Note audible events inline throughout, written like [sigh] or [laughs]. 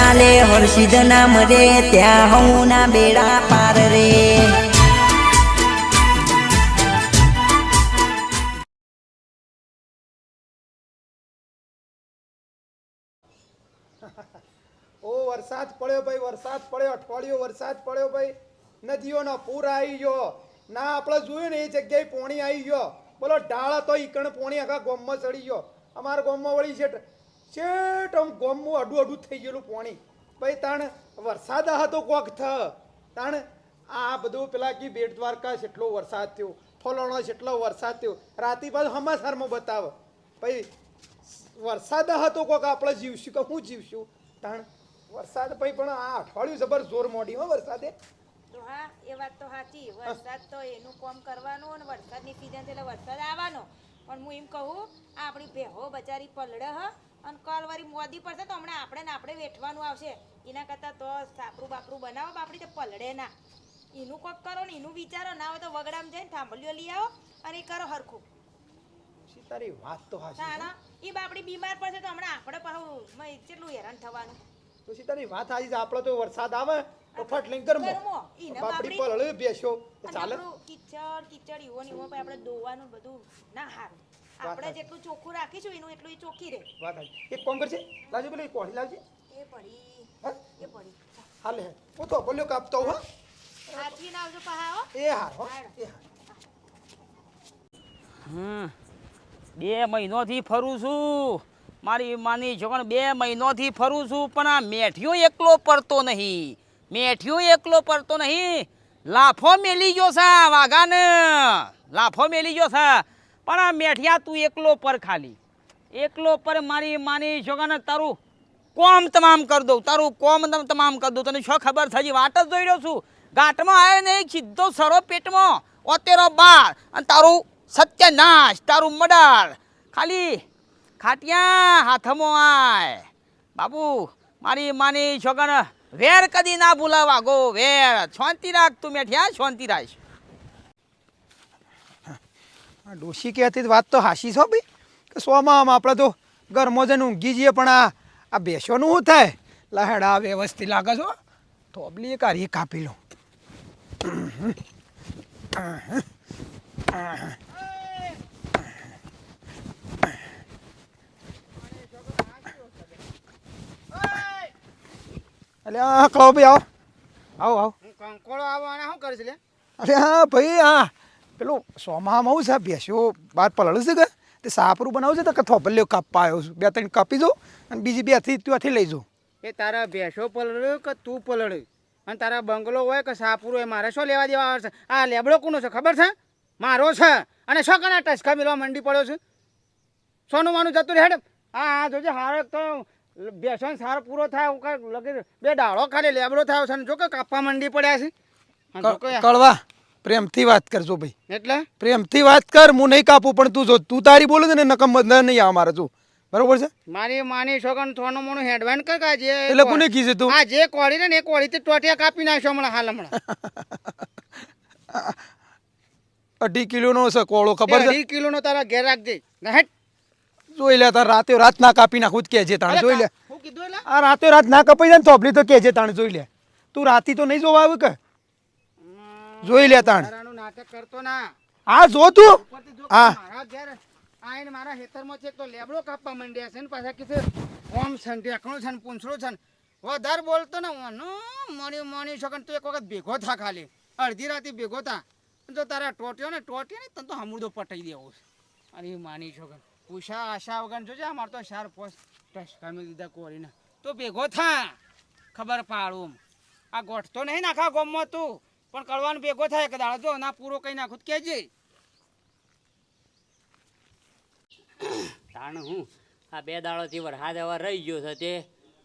ચાલે હર્ષિદ નામ રે ત્યાં હું ના બેડા પાર રે. ઓ, વરસાદ પડ્યો ભાઈ, વરસાદ પડ્યો, અઠવાડિયો વરસાદ પડ્યો ભાઈ. નદીઓનો પૂર આવી ગયો. ના, આપણે જોયું ને એ જગ્યાએ પોણી આવી ગયો. બોલો, ઢાળ તો ઈકણ પોણી આખા ગોમમાં ચડી ગયો. અમારા ગોમમાં વળી છે શેઠ, આમ ગોમમાં અડું અડું થઈ ગયેલું પોણી. ભાઈ, તાણ વરસાદ હતો કોક થ. તાણ આ બધું પેલા કી બેટ દ્વારકા જેટલો વરસાદ થયો, ફલોણો જેટલો વરસાદ થયો. રાતે બાદ હમાસારમાં બતાવ. ભાઈ, વરસાદ હતો કોક આપણે જીવશું કે હું જીવશું? તાણ વરસાદ ભાઈ, પણ આ અઠવાડિયું જબર જોર મોડી હો વરસાદે. તો હા, એ વાત તો સાચી વરસાદ તો એનું કામ કરવાનું અને વરસાદની સિઝન એટલે વરસાદ આવવાનો. પણ હું એમ કહું આપણી ભેહો બચારી પલડે હ. અને કાલ વારી મોદી પડશે તો હમણાં આપણે ને આપણે વેઠવાનું આવશે. એના કરતાં તો સાપરું બાપરું બનાવો બાપડી તો પલડે ના. એનું કોક કરો ને એનું વિચારો ના હોય તો વગડામાં જઈને થાંભલીઓ લઈ આવો અને એ કરો હરખું. તારી વાત તો હાચી એ બાપડી બીમાર પડશે તો હમણાં આપણે પાછું કેટલું હેરાન થવાનું. પછી તારી વાત હાચી આપણો તો વરસાદ આવે તો ફટ લઈને ગરમો. બાપડી પર પલળે બેસ્યો. ચાલે. કિચડ કિચડ ઈવો ને ઈવો આપણે દોવાનું બધું ના હારું આપણે જેટલું ચોખ્ખું રાખીશું એનું એટલું એ ચોખ્ખી રહે. વાત આવી એક કામ કરજે લાવજે પેલી કોળી લાવજે. એ પડી. હા? એ પડી. હાલે હે હું તો બોલ્યો કાપતો હો. ના આવજો પાહા હો એ હાર હો. એ હાર. હમ. બે મહિનોથી ફરું છું. મારી માની જોગણ બે મહિનોથી ફરું છું પણ આ મેઠિયો એકલો પડતો નહીં. મેઠિયો એકલો પડતો નહીં. લાફો મેલી ગયો છે વાઘાને. લાફો મેલી ગયો છે પણ આ મેઠિયા તું એકલો પર ખાલી. એકલો પર મારી માની છોકરાને તારું કોમ તમામ કરી દઉં, તારું કોમ તમ, તમામ કરી દઉં. તને શું ખબર થઈ વાટ જ જોઈ છું. ઘાટમાં આવ્યો ને સીધો સરો પેટમાં. ઓતેરો બાર. અને તારું સત્યનાશ, તારું મડાળ. ખાલી ખાટિયા હાથમાં આય. બાબુ, મારી માની છોકરાને વેર કદી ના ભૂલાવા. ગો, વેર. શાંતિ રાખ તું મેઠિયા, શાંતિ રાખ. આ ડોશી કહેતી વાત તો હાશી છો ભાઈ. કે સોમાં આપણે તો ગરમો જઈને ઊંઘી જઈએ પણ આ આ બેસવાનું શું થાય? લહેડા વ્યવસ્થિત લાગે છો થોબલી એક હારી કાપી લો એટલે હા કહો ભાઈ આવો. આવો આવો. કંકોળો આવવાના શું કરે છે અરે હા ભાઈ હા. પેલું સોમાં હું છે બેસ્યો? બાદ પલળું છે કે? તે સાપરું બનાવું છે તો કે થોપલ્યો કાપવા આવ્યો છું. બે ત્રણ કાપી દો અને બીજી બેથી ત્યાંથી લઈ જો એ તારા ભેંસો પલળ્યો કે તું પલળ્યું? અને તારા બંગલો હોય કે સાપુરો હોય મારે શું લેવા દેવા આવે છે? આ લેબડો કોનો છે ખબર છે? મારો છે. અને શું કના ટચકા મેળવા મંડી પડ્યો છે? સોનું માનું જતું રહે હેડ. હા હા જોજે હારો તો બેસન સારો પૂરો થાય એવું કાંઈક લગી બે ડાળો ખાલી લેબડો થયો છે જો કે કાપવા મંડી પડ્યા છે. કળવા પ્રેમથી વાત કરજો ભાઈ. એટલે? પ્રેમથી વાત કર હું નહીં કાપું પણ તું જો તું તારી બોલે છે ને નકમ બંધ નહીં આ મારે જો. બરોબર છે? મારી માની છોકન થોનું મોનું હેડવાન કર કાજે જે એટલે કોને કીધું તું? આ જે કોળી ને એ કોળી તે ટોટિયા કાપી નાખ્યો હમણાં હાલ હમણાં. [laughs] અઢી કિલોનો છે કોળો ખબર છે? અઢી કિલો નો તારા ઘેર રાખજે હેટ જોઈ લે તાર રાતે રાત ના કાપી નાખું કે છે તાણ જોઈ લે. હું કીધું એટલે આ રાતે રાત ના કપાઈ જાય ને થોપલી તો કેજે તાણ જોઈ લે. તું રાતી તો નહીં જોવા આવ્યું કે? જોઈ લે તાણ. નાટક કરતો ના. હા જો તું. હા. મારા ઘેર આઈને મારા હેતરમાં છે તો લેબડો કાપવા માંડ્યા છે ને પાછા કીધું ઓમ છે ને ઢેકણું છે ને પૂંછડું છે ને. વધારે બોલતો ને ઓનો મણી મણી શકન તું એક વખત ભેગો થા ખાલી. અડધી રાતે ભેગો થા. જો તારા ટોટ્યો ને ટોટ્યો ને તને તો હમુડો પટાઈ દેવો છે. અરે માની છોકન ઉષા આશા વગર જોજે અમારે તો ચાર પોસ ટસકા દીધા કોરીને. તો ભેગો થા. ખબર પાડું. આ ગોઠતો નહીં નાખા ગોમમાં તું. પણ કરવાનું ભેગો થાય કે દાડો જો ના પૂરો કઈ નાખું કેજે તાણ હું? આ બે દાડોથી વરસાદ હવે રહી ગયો છે તે.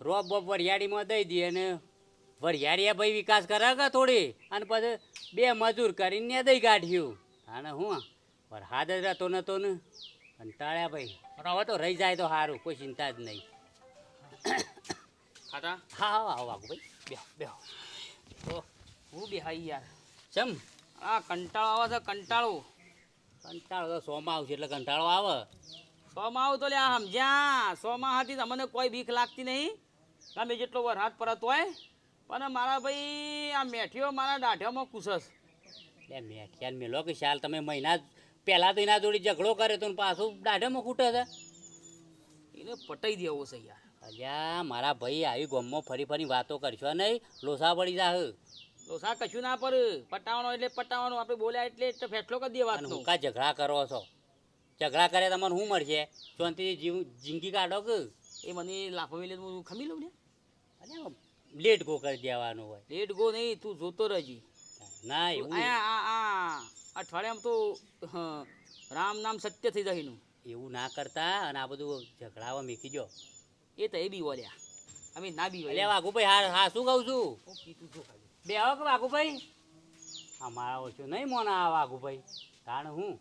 રોપ બોપ વરિયાળીમાં દઈ દઈએ અને વરિયાળીએ ભાઈ વિકાસ કરે કે થોડી? અને પછી બે મજૂર કરીને દઈ કાઢ્યું અને હું વરસાદ જ રહેતો નતો ને. કંટાળ્યા ભાઈ. પણ હવે તો રહી જાય તો સારું કોઈ ચિંતા જ નહીં. ખાતા હા હા આવો આવો ભાઈ. બે બે તો હું બેહાઈ યાર. ચમ? આ કંટાળો આવે છે કંટાળો. કંટાળો તો સોમાં આવશે એટલે કંટાળો આવે. સોમાં આવું તો લે આ સમજ્યા. સોમાં હતી તમને કોઈ બીક લાગતી નહીં. ગમે જેટલો વરસાદ પરત હોય. પણ મારા ભાઈ આ મેઠીઓ મારા દાઢિયામાં કુસસ એટલે મેઠિયાન મેલો કે શાલ તમે મહિના પહેલાં તો એના જોડે ઝઘડો કર્યો તો પાછું દાઢામાં ખૂટે છે. એને પટાઈ દેવો છે યાર. અલ્યા મારા ભાઈ આવી ગમમાં ફરી ફરી વાતો કરશો નહીં લોસા પડી જાહ. લોસા કશું ના પર પટાવાનો એટલે પટાવાનો આપણે બોલ્યા એટલે એટલે ફેસલો કરી દે વાત કા ઝઘડા કરો છો? ઝઘડા કરે તમને શું મળશે? શાંતિથી જીવ જિંદગી કાઢો કે? એ મને લાફો તો હું ખમી લઉં ને? લેટ ગો કરી દેવાનું હોય. લેટ ગો નહીં તું જોતો રહેજી. ના એવું આ આ અઠવાડિયામાં તો હં, રામ નામ સત્ય થઈ જાય નું એવું ના કરતા અને આ બધું ઝઘડાવા મેકી જો એ તો એ બી બોલ્યા અમે ના બી અલ્યા વાઘુભાઈ હા હા શું કહું છું? તું જો ખાલી બે આવો કે વાઘુભાઈ? અમારા ઓછું નહીં મોના આ વાઘુભાઈ. કારણ હું?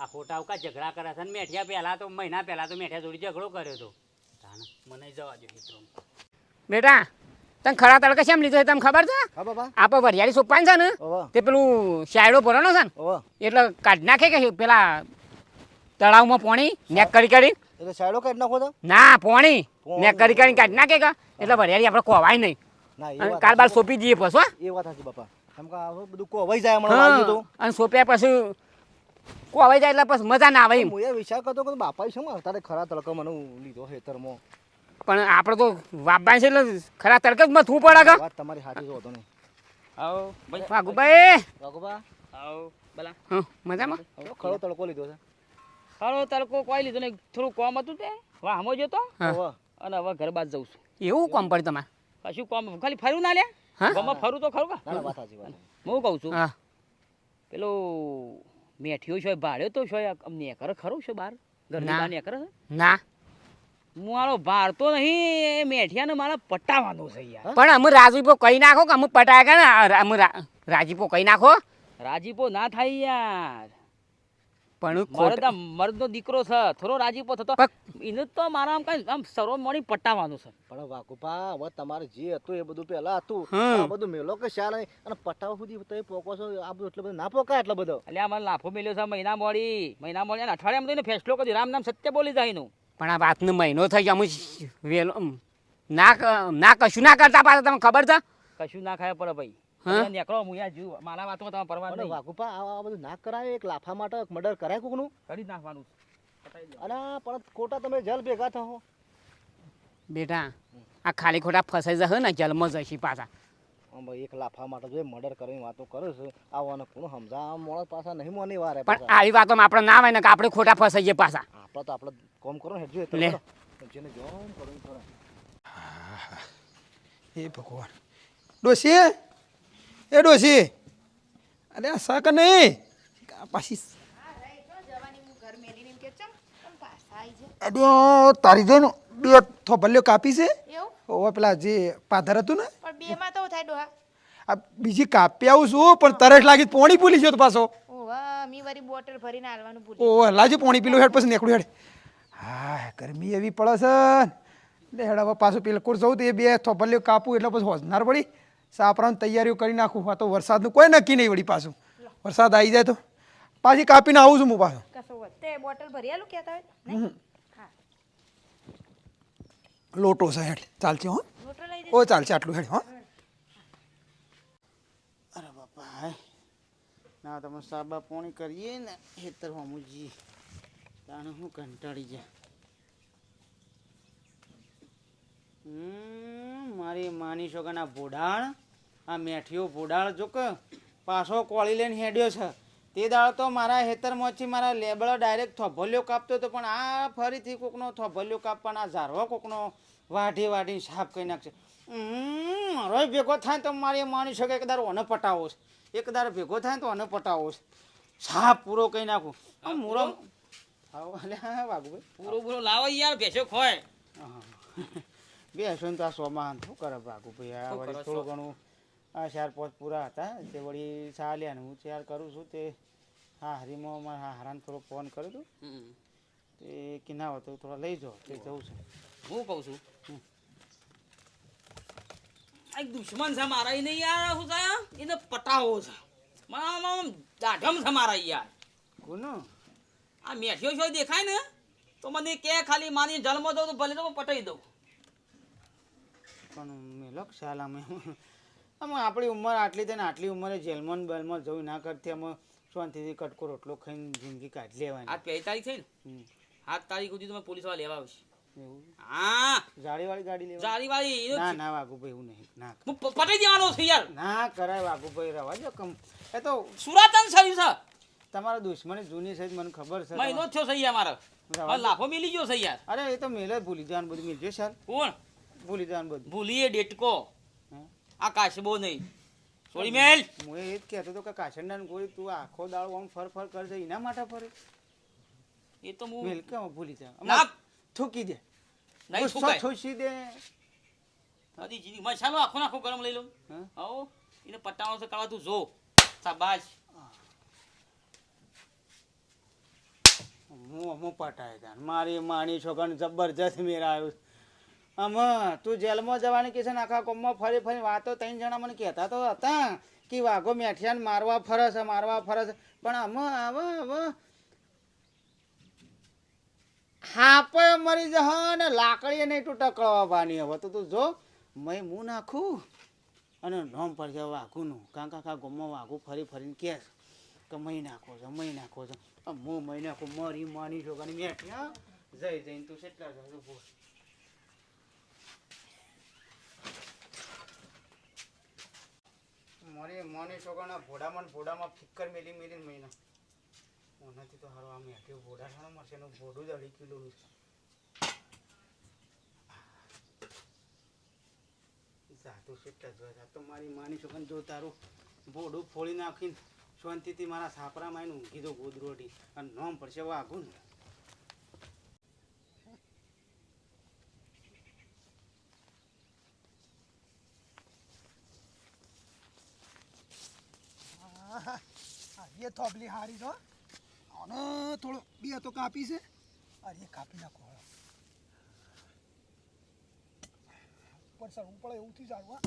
આ ખોટા ઉકા ઝઘડા કર્યા છે ને મેઠિયા પહેલા તો મહિના પહેલા તો મેઠિયા જોડી ઝઘડો કર્યો હતો. કારણ મને જવા દો મિત્રો. બેટા તને ખરા તડકે કેમ લીધો તમને ખબર છે? હા બાપા વરિયાળી સોપાન છે ને તે પેલું શાયડો ભરવાનો છે ને એટલે કાઢ નાખે કે પેલા તળાવમાં પોણી નેક કરી કરી. એટલે શાયડો કાઢી નાખો તો? ના પોણી. નેક કરી કરી કાઢ નાખે કે એટલે વરિયાળી આપણે કોવાય નહીં. કાલ બાર સોંપી દઈએ પછી હો. એ વાત હતી બાપા. કેમ કે બધું કોવાઈ જાય હમણાં વાગ્યું તો. અને સોંપ્યા પછી કોવાઈ જાય એટલે પછી મજા ના આવે એમ. હું એ વિચાર કરતો કે બાપા શું તારે ખરા તડકો મને લીધો હેતરમાં પણ આપણે તો વાપવા છે એટલે ખરા તડકે જ મથવું પડે કે? વાત તમારી સાચી હોતો નહીં. આવો ભાઈ વાઘુભાઈ. આવો બલા હં, મજામાં? હવે ખરો તડકો લીધો છે. હાલો તડકો કોઈ લીધો નહીં. થોડું કોમ હતું તે? વાહ હમો જતો. અને હવે ઘર બાદ જઉં છું. એવું કોમ પડે તમારે? કશું કોમ ખાલી ફરું ના લે? હા? ગમમાં ફરું તો ખરું કા? હું કહું છું પેલો મેઠિયો છો ભાડ્યો તો છો અમને કરે ખરું છે બાર ઘરના ને. છે? ના. મારો ભાર તો નહીં એ મેઠિયાને મારે વાંધો છે યાર. પણ અમે રાજીપો કહી નાખો કે અમે પટાયા કે ને અમે રાજીપો કહી નાખો. રાજીપો ના થાય યાર. પણ મારે ખોટ તો દીકરો છે થોડો રાજીપો થતો એને તો મારા આમ કઈ આમ સરો મળી પટાવવાનું છે. પણ વાઘુપા હવે તમારે જે હતું એ બધું પેલા હતું. આ બધું મેલો કે શાલ અને પટાવ સુધી તમે પોકો છો આ બધું એટલું બધું ના પોકા એટલો બધો? એટલે અમારે મને લાફો મેલ્યો છે મહિના મોડી મહિના મોડી અને અઠવાડિયામાં તો ફેસલો કરી રામ નામ સત્ય બોલી જાય નું પણ આ વાતનો મહિનો થઈ ગયો અમે વેલો ના ના કશું ના કરતા પાછા તમને ખબર છે? કશું ના ખાય પડે ભાઈ. નીકળો હું જીવ. મારા વાતમાં તમે પરવા નહીં. વાઘુપા આ આ બધું ના કરાય એક લાફા માટે મર્ડર કરાય કોકનું? કરી નાખવાનું છે. પટાઈ દો. અને પણ ખોટા તમે જલ ભેગા થો બેટા આ ખાલી ખોટા ફસાઈ જશે ને જલમાં જશે પાછા. એક લાફા માટે જો મર્ડર કરીને વાતો કરે છે આવવાને કોણ સમજા મોણસ પાછા નહીં મને વારે પણ આવી વાતોમાં આપણે ના આવે ને કે આપણે ખોટા ફસાઈ જઈએ પાછા. આપણે તો આપણે કોમ કરો ને હેઠજો લે. જેને જોમ કરો એ હે ભગવાન. ડોશી એ ડોશી. અરે શાક નહીં. પાછી અડ્યો તારી જોઈને બે થોભલ્યો કાપી છે. ઓવા ઓ પેલા જે પાધર હતું ને? પણ બે માં તો થાય ડોહા. આ બીજી કાપી આવું છું પણ તરસ લાગી પોણી ભૂલી ગયો તો પાછો. ઓવા મી વારી બોટલ ભરીને આલવાનું ભૂલી લાજો પોણી પીલું હેડ પછી નીકળ્યું હેડ. હા ગરમી એવી પડે છે ને. હેડ હવે પાછું પેલકોર જવું તો એ બે થોભલ્યો કાપું એટલે પછી હોજનાર પડી. સાપરાની તૈયારીઓ કરી નાખું. આ તો વરસાદનું કોઈ નક્કી નહીં વળી પાછું. વરસાદ આવી જાય તો પાછી કાપીને આવું છું હું પાછું. કશો વાત તે બોટલ ભરી આલું કહેતા હોય લોટો છે હેડ ચાલશે હો. બોટલ લઈ દે ઓ ચાલશે આટલું હેડ હો. અરે બાપા ના તમે સાબા પોણી કરીએ ને હેતર હમુજી તાણે હું કંટાળી જાય હમ, મારી માની છોકરાના ભોડાણ આ મેઠિયો ભોડાણ જો કે પાછો કોળી લઈને હેડ્યો છે. તે દાળ તો મારા હેતરમાંથી મારા લેબળો ડાયરેક્ટ થોભલ્યો કાપતો હતો પણ આ ફરીથી કોકનો થોભલ્યો કાપવાના ઝારવો કોકનો વાઢી વાઢી સાફ કરી નાખશે. મારો ભેગો થાય તો મારી માની શકે એક દારો ઓને પટાવો છે. એક દારો ભેગો થાય તો ઓને પટાવો છે. સાફ પૂરો કરી નાખું. આ મૂરો આવો અલ્યા વાઘુભાઈ. પૂરો પૂરો લાવો યાર ભેસો ખોય. બે હસો તો આ સોમાં શું કરે ભાગુભાઈ આ વળી થોડું ઘણું આ ચાર પાંચ પૂરા હતા તે વળી ચાલ્યા ને હું ચાર કરું છું તે હા હરીમાં મારા હારાને થોડો ફોન કર્યો હતો તે કે ના થોડા લઈ જાઓ તે જવું છે. હું કહું છું? આ એક દુશ્મન છે મારા એને યાર શું છે એને પટાવો છે. મારા દાઢમ છે મારા યાર. કોનો? આ મેઠિયો છો દેખાય ને? તો મને કે ખાલી માની જન્મ દઉં તો ભલે તો હું પટાઈ દઉં. પણ મેલો ખ્યાલ અમે આમ આપણી ઉંમર આટલી થઈને આટલી ઉંમરે જેલમાં બેલમાં જવું ના કરતી અમે શાંતિથી કટકો રોટલો ખાઈને જિંદગી કાઢી લેવાની. આજ પહેલી તારીખ થઈ ને? સાત તારીખ સુધી તમે પોલીસવાળા લેવા આવશે. એવું? હા. જાળીવાળી ગાડી લેવાની? જારી વાળી ના ના વાઘુભાઈ એવું નહીં. ના હું પટાઈ દેવાનો છે યાર. ના કરાય વાઘુભાઈ રવા જો કમ. એ તો સુરાતન સર્યું છે તમારા દુશ્મની જૂની સહિત મને ખબર છે મહિનો થયો છે યાર મારો. લાફો મિલી ગયો છે યાર. અરે એ તો મેલે ભૂલી જવાનું બધું મિલજો સર કોણ? ભૂલી જવાનું બધું. ભૂલીએ ડેટકો? આ કાશબો નહીં. છોડી મેલ. હું એ જ કહેતો હતો કે કાછંડા ગોળી તું આખો દાડો આમ ફર ફર કરશે એના માટે ફરે. એ તો હું મેલ કેમ ભૂલી જા ના. થૂકી દે. નહીં થૂકાય. થૂસી દે. હજી જીની મસાલો આખો નાખો ગરમ લઈ લો આવો એને પટાવાનો તો કાળા તું જો. શાબાશ. હું. હું પટાય મારી માણી છોકરાને જબરજસ્ત મેરા આવ્યું આમાં, તું જેલમાં જવાની કે છે ને, આખા કોમમાં ફરી ફરી વાતો ત્રણ જણા મને કહેતા તો હતા કે વાઘો મેઠિયાને મારવા ફરે છે, મારવા ફરે છે. પણ આમાં હવે હવે હાપે મરી જહ ને લાકડી નહીં તું ટકળવા પાની હવે. તો તું જો, મેં મું નાખું અને નોમ પર છે વાઘુનું. કાં કાં કાં ગમમાં વાઘું ફરી ફરીને કહે છે કે મહી નાખો છો મહી નાખો છો. હું મહી નાખું, મરી માની છોકરાની મેઠિયા જઈ જઈને તું કેટલા જશે મારી મોની છોકરાના ભોડામાં ભોડામાં ફિક્કર મેલી મેલી મહિના. ઓનાથી તો હારો આ મેઠી ભોડા સાનો મળશે એનું ભોડું જ અઢી કિલો જાતું કેટલા જોયા તો મારી માની છોકરાને જો તારું ભોડું ફોડી નાખીને શાંતિથી મારા સાપરામાં આવીને ઊંઘી દો ગોદરોટી અને નોમ પડશે વાઘું ને એ થોભલી હારી તો અને થોડો બે તો કાપી છે. અરે કાપી નાખો હવે. ઉપર ચડવું પડે એવું થી જાડવા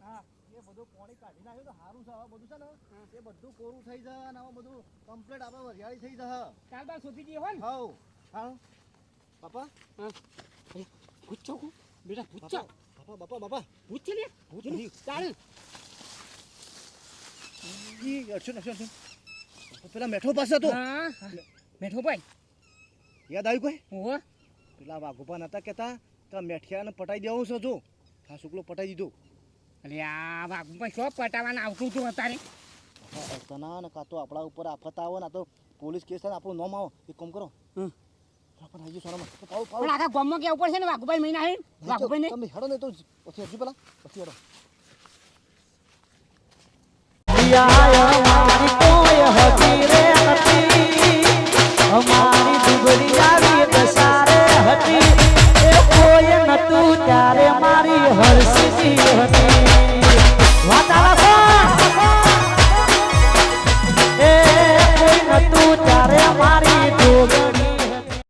હા એ બધું પાણી કાઢી નાખ્યું તો સારું છે હવે બધું છે ને એ બધું કોરું થઈ જાય અને હવે બધું કમ્પ્લીટ આપણે વરિયાળી થઈ જશે. કાલ બાર સુધી જઈએ હોય ને? હવ. હા. બાપા પૂછો બેટા પૂછો બાપા બાપા બાપા પૂછ લે ભૂત નહીં. ચાલ. ઈ અર્ચન અર્ચન. પેલા મેઠો પાસે હતો. હા. મેઠો ભાઈ. યાદ આવ્યું કોઈ? હું પેલા વાઘોપા નતા કહેતા કે મેઠિયાને પટાઈ દેવું છે જો. હા શુક્લો પટાઈ દીધો. અરે આ વાઘુભાઈ શોપ પટાવાના આવતું હતું અત્યારે. તના ને કાં તો આપણા ઉપર આફત આવે ને તો પોલીસ કેસ થાય આપણું નામ આવો. એક કામ કરો. આપણે આવી સોનામાં પાડો પણ આખા ગામમાં કેવું પડશે ને વાઘુભાઈ મહિના હે વાઘુભાઈ ને તમે હેડો ને તો પછી હજુ પેલા પછી હેડો. યા